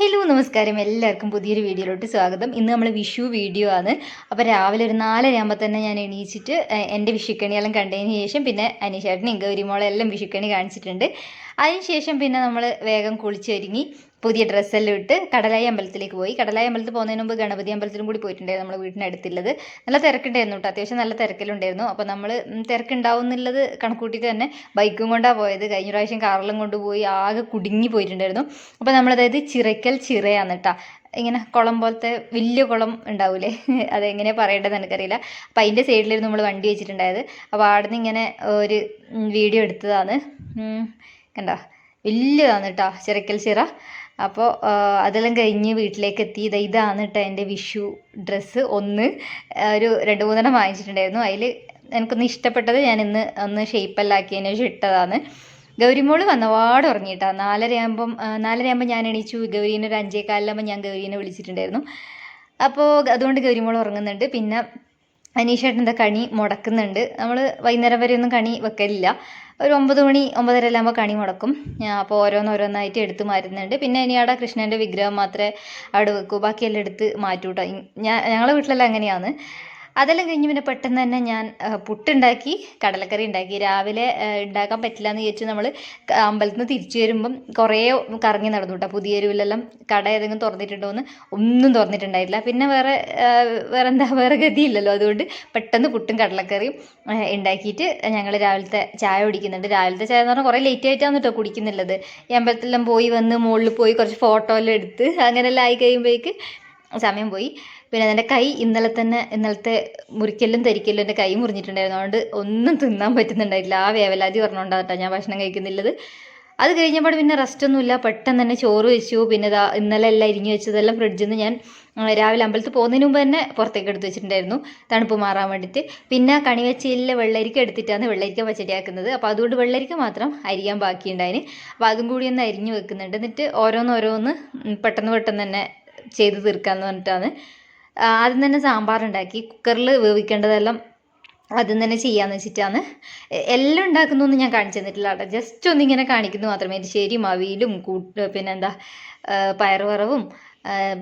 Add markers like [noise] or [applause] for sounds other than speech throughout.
Hello നമസ്കാരം. എല്ലാവർക്കും പുതിയൊരു വീഡിയോയിലോട്ട് സ്വാഗതം. ഇന്ന് നമ്മൾ വിഷു വീഡിയോ ആണ്. അപ്പോൾ രാവിലെ ഒരു നാലര ആകുമ്പോൾ തന്നെ ഞാൻ എണീച്ചിട്ട് എന്റെ വിഷുക്കണിയെല്ലാം കണ്ടതിന് ശേഷം പിന്നെ അനീഷേട്ടനും ഗൗരിമോളെല്ലാം വിഷുക്കണി കാണിച്ചിട്ടുണ്ട്. അതിന് ശേഷം പിന്നെ നമ്മൾ വേഗം കുളിച്ചൊരുങ്ങി പുതിയ ഡ്രസ്സെല്ലാം ഇട്ട് കടലായി അമ്പലത്തിലേക്ക് പോയി. കടലായി അമ്പലത്തിൽ പോകുന്നതിന് മുമ്പ് ഗണപതി അമ്പലത്തിലും കൂടി പോയിട്ടുണ്ടായിരുന്നു നമ്മൾ വീടിന്റെ അടുത്തുള്ളത് നല്ല തിരക്കുണ്ടായിരുന്നു കേട്ടോ. അത്യാവശ്യം നല്ല തിരക്കിലുണ്ടായിരുന്നു അപ്പോൾ നമ്മൾ തിരക്കുണ്ടാവും എന്നുള്ളത് കണക്കൂട്ടിയിട്ട് തന്നെ ബൈക്കും കൊണ്ടാണ് പോയത്. കഴിഞ്ഞ പ്രാവശ്യം കാറിലും കൊണ്ടുപോയി ആകെ കുടുങ്ങി പോയിട്ടുണ്ടായിരുന്നു. അപ്പോൾ നമ്മളതായത് ചിറയ്ക്കൽ ചിറയാണ് കേട്ടോ. ഇങ്ങനെ കുളം പോലത്തെ വലിയ കുളം ഉണ്ടാവൂലേ? [laughs] അതെങ്ങനെ പറയേണ്ടത് എനിക്കറിയില്ല. അപ്പോൾ അതിന്റെ സൈഡിലായിരുന്നു നമ്മൾ വണ്ടി വെച്ചിട്ടുണ്ടായത്. അപ്പോൾ അവിടെ നിന്ന് ഇങ്ങനെ ഒരു വീഡിയോ എടുത്തതാണ്. കണ്ടോ? വലിയതാണ് കേട്ടോ ചിറക്കൽ ചിറ. അപ്പോൾ അതെല്ലാം കഴിഞ്ഞ് വീട്ടിലേക്ക് എത്തി ഇതാ ഇതാണ് കേട്ടോ എന്റെ വിഷു ഡ്രസ്സ്. ഒന്ന് ഒരു രണ്ട് മൂന്നെണ്ണം വാങ്ങിച്ചിട്ടുണ്ടായിരുന്നു. അതിൽ എനിക്കൊന്ന് ഇഷ്ടപ്പെട്ടത് ഞാൻ ഇന്ന് ഒന്ന് ഷേപ്പെല്ലാം ആക്കിയതിന് ശേഷം ഇട്ടതാണ്. ഗൗരിമോൾ വന്നപാട് ഉറങ്ങിയിട്ടാ നാലരയാകുമ്പം നാലരയാകുമ്പോൾ ഞാൻ എണീച്ചു. ഗൗരീനെ ഒരു അഞ്ചേ കാലിലാകുമ്പോൾ ഞാൻ ഗൗരീനെ വിളിച്ചിട്ടുണ്ടായിരുന്നു. അപ്പോൾ അതുകൊണ്ട് ഗൗരിമോൾ ഉറങ്ങുന്നുണ്ട്. പിന്നെ അനീഷേട്ടന്റെ കണി മുടക്കുന്നുണ്ട്. നമ്മൾ വൈകുന്നേരം വരെ ഒന്നും കണി വെക്കലില്ല. ഒരു ഒമ്പത് മണി ഒമ്പതര ആകുമ്പോൾ കണി മുടക്കും. അപ്പോൾ ഓരോന്നോരോന്നായിട്ട് എടുത്ത് മാറ്റുന്നുണ്ട്. പിന്നെ ഇനി അവിടെ കൃഷ്ണന്റെ വിഗ്രഹം മാത്രമേ അവിടെ വെക്കൂ. ബാക്കിയെല്ലാം എടുത്ത് മാറ്റൂട്ടോ. ഞാൻ ഞങ്ങളെ വീട്ടിലെല്ലാം അങ്ങനെയാണ്. അതെല്ലാം കഴിഞ്ഞ് പിന്നെ പെട്ടെന്ന് തന്നെ ഞാൻ പുട്ടുണ്ടാക്കി കടലക്കറി ഉണ്ടാക്കി. രാവിലെ ഉണ്ടാക്കാൻ പറ്റില്ല എന്ന് വിചാരിച്ചു നമ്മൾ അമ്പലത്തിൽ നിന്ന് തിരിച്ചു വരുമ്പം കുറേ കറങ്ങി നടന്നു കേട്ടോ പുതിയ എരുവിലെല്ലാം കട ഏതെങ്കിലും തുറന്നിട്ടുണ്ടോ എന്ന് ഒന്നും തുറന്നിട്ടുണ്ടായില്ല പിന്നെ വേറെ വേറെ എന്താ വേറെ ഗതിയില്ലല്ലോ. അതുകൊണ്ട് പെട്ടെന്ന് പുട്ടും കടലക്കറിയും ഉണ്ടാക്കിയിട്ട് ഞങ്ങൾ രാവിലത്തെ ചായ കുടിക്കുന്നുണ്ട്. രാവിലത്തെ ചായ എന്ന് പറഞ്ഞാൽ കുറേ ലേറ്റ് ആയിട്ടാണ് കേട്ടോ കുടിക്കുന്നുള്ളത്. ഈ അമ്പലത്തിലെല്ലാം പോയി വന്ന് മുകളിൽ പോയി കുറച്ച് ഫോട്ടോ എല്ലാം എടുത്ത് അങ്ങനെയെല്ലാം ആയി കഴിയുമ്പോഴേക്ക് സമയം പോയി. പിന്നെ എന്റെ കൈ ഇന്നലെ തന്നെ ഇന്നലത്തെ മുറിക്കലും തരിക്കലും എന്റെ കൈ മുറിഞ്ഞിട്ടുണ്ടായിരുന്നു. അതുകൊണ്ട് ഒന്നും തിന്നാൻ പറ്റുന്നുണ്ടായില്ല. ആ വേവലാതി പറഞ്ഞുകൊണ്ടാട്ടോ ഞാൻ ഭക്ഷണം കഴിക്കുന്നില്ലത്. അത് കഴിഞ്ഞപ്പോൾ പിന്നെ റെസ്റ്റ് ഒന്നുമില്ല പെട്ടെന്ന് തന്നെ ചോറ് വെച്ചു. പിന്നെ ഇതാ ഇന്നലെ എല്ലാം ഇരിഞ്ഞു വെച്ചതെല്ലാം ഫ്രിഡ്ജിൽ നിന്ന് ഞാൻ രാവിലെ അമ്പലത്തിൽ പോകുന്നതിന് മുമ്പ് തന്നെ പുറത്തേക്ക് എടുത്ത് വെച്ചിട്ടുണ്ടായിരുന്നു. തണുപ്പ് മാറാൻ വേണ്ടിയിട്ട്. പിന്നെ കണി വെച്ചയിലെ വെള്ളരിക്ക എടുത്തിട്ടാണ് വെള്ളരിക്ക പച്ചടിയാക്കുന്നത്. അപ്പോൾ അതുകൊണ്ട് വെള്ളരിക്ക മാത്രം അരിയാൻ ബാക്കിയുണ്ടായിന്. അപ്പോൾ അതും കൂടി ഒന്ന് അരിഞ്ഞു വെക്കുന്നുണ്ട്. എന്നിട്ട് ഓരോന്ന് ഓരോന്ന് പെട്ടെന്ന് പെട്ടെന്ന് തന്നെ ചെയ്ത് തീർക്കാമെന്ന് പറഞ്ഞിട്ടാണ്. ആദ്യം തന്നെ സാമ്പാർ ഉണ്ടാക്കി കുക്കറിൽ വേവിക്കേണ്ടതെല്ലാം ആദ്യം തന്നെ ചെയ്യാന്ന് വെച്ചിട്ടാണ്. എല്ലാം ഉണ്ടാക്കുന്നൊന്നും ഞാൻ കാണിച്ചു തന്നിട്ടില്ല കേട്ടോ. ജസ്റ്റ് ഒന്നിങ്ങനെ കാണിക്കുന്നു മാത്രമേ. എരിശ്ശേരിയും അവിയിലും കൂട്ട് പിന്നെന്താ പയറുവറവും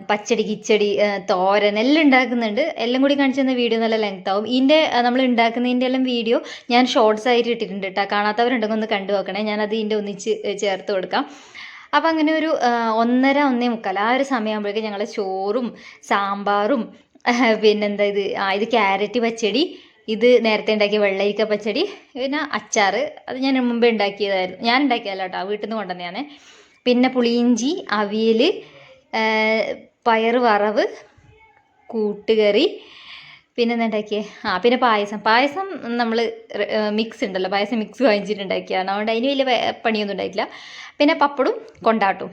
പച്ചടി കിച്ചടി തോരൻ എല്ലാം ഉണ്ടാക്കുന്നുണ്ട്. എല്ലാം കൂടി കാണിച്ചു തന്ന വീഡിയോ നല്ല ലെങ്ത് ആവും. ഇതിന്റെ നമ്മൾ ഉണ്ടാക്കുന്നതിന്റെ എല്ലാം വീഡിയോ ഞാൻ ഷോർട്സ് ആയിട്ട് ഇട്ടിട്ടുണ്ട് കേട്ടോ. കാണാത്തവരുണ്ടെങ്കിൽ ഒന്ന് കണ്ടു നോക്കണേ. ഞാനത് ഇതിന്റെ ഒന്നിച്ച് ചേർത്ത് കൊടുക്കാം. അപ്പോൾ അങ്ങനെ ഒരു ഒന്നര ഒന്നേ മുക്കാൽ ആ ഒരു സമയമാകുമ്പോഴേക്കും ഞങ്ങൾ ചോറും സാമ്പാറും [laughs] പിന്നെന്താ ഇത് ആ ഇത് ക്യാരറ്റ് പച്ചടി ഇത് നേരത്തെ ഉണ്ടാക്കിയ വെള്ളരിക്ക പച്ചടി പിന്നെ അച്ചാർ അത് ഞാൻ മുമ്പേ ഉണ്ടാക്കിയതായിരുന്നു. ഞാൻ ഉണ്ടാക്കിയതല്ല കേട്ടോ വീട്ടിൽ നിന്ന് കൊണ്ടുവന്നതാണ്. പിന്നെ പുളിയിഞ്ചി അവിയൽ പയറ് വറവ് കൂട്ടുകറി പിന്നെ എന്താ ഉണ്ടാക്കിയേ? ആ പിന്നെ പായസം. പായസം നമ്മൾ മിക്സ് ഉണ്ടല്ലോ. പായസം മിക്സ് വാങ്ങിച്ചിട്ടുണ്ടാക്കിയാണ് അതുകൊണ്ട് അതിന് വലിയ പണിയൊന്നും ഉണ്ടായിട്ടില്ല. പിന്നെ പപ്പടും കൊണ്ടാട്ടും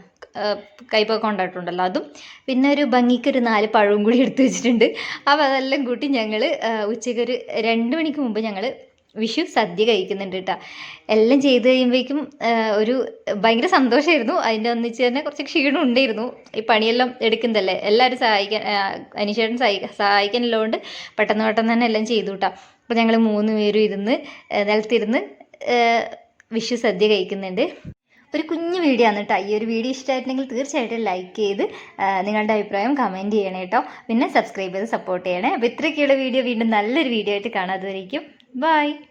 കൈപ്പൊക്കെ കൊണ്ടാട്ടം ഉണ്ടല്ലോ. അതും പിന്നെ ഒരു ഭംഗിക്കൊരു നാല് പഴവും കൂടി എടുത്തു വെച്ചിട്ടുണ്ട്. അപ്പോൾ അതെല്ലാം കൂട്ടി ഞങ്ങൾ ഉച്ചയ്ക്ക് ഒരു രണ്ട് മണിക്ക് മുമ്പ് ഞങ്ങൾ വിഷു സദ്യ കഴിക്കുന്നുണ്ട് കേട്ടോ എല്ലാം ചെയ്ത് കഴിയുമ്പോഴേക്കും ഒരു ഭയങ്കര സന്തോഷമായിരുന്നു അതിന്റെ ഒന്നിച്ച് തന്നെ കുറച്ച് ക്ഷീണം ഉണ്ടായിരുന്നു. ഈ പണിയെല്ലാം എടുക്കുന്നതല്ലേ? എല്ലാവരും സഹായിക്കാൻ അനീഷേട്ടൻ സഹായിക്കാനുള്ളതുകൊണ്ട് പെട്ടെന്ന് പെട്ടെന്ന് തന്നെ എല്ലാം ചെയ്തു കേട്ടോ അപ്പോൾ ഞങ്ങൾ മൂന്ന് പേരും ഇരുന്ന് നിലത്തിരുന്ന് വിഷു സദ്യ കഴിക്കുന്നുണ്ട്. ഒരു കുഞ്ഞു വീഡിയോ ആണ് കേട്ടോ ഈ ഒരു വീഡിയോ ഇഷ്ടമായിട്ടുണ്ടെങ്കിൽ തീർച്ചയായിട്ടും ലൈക്ക് ചെയ്ത് നിങ്ങളുടെ അഭിപ്രായം കമന്റ് ചെയ്യണേ കേട്ടോ പിന്നെ സബ്സ്ക്രൈബ് ചെയ്ത് സപ്പോർട്ട് ചെയ്യണേ. അപ്പോൾ ഇത്രയൊക്കെയുള്ള വീഡിയോ വീണ്ടും നല്ലൊരു വീഡിയോ ആയിട്ട് കാണാതുവരേക്കും bye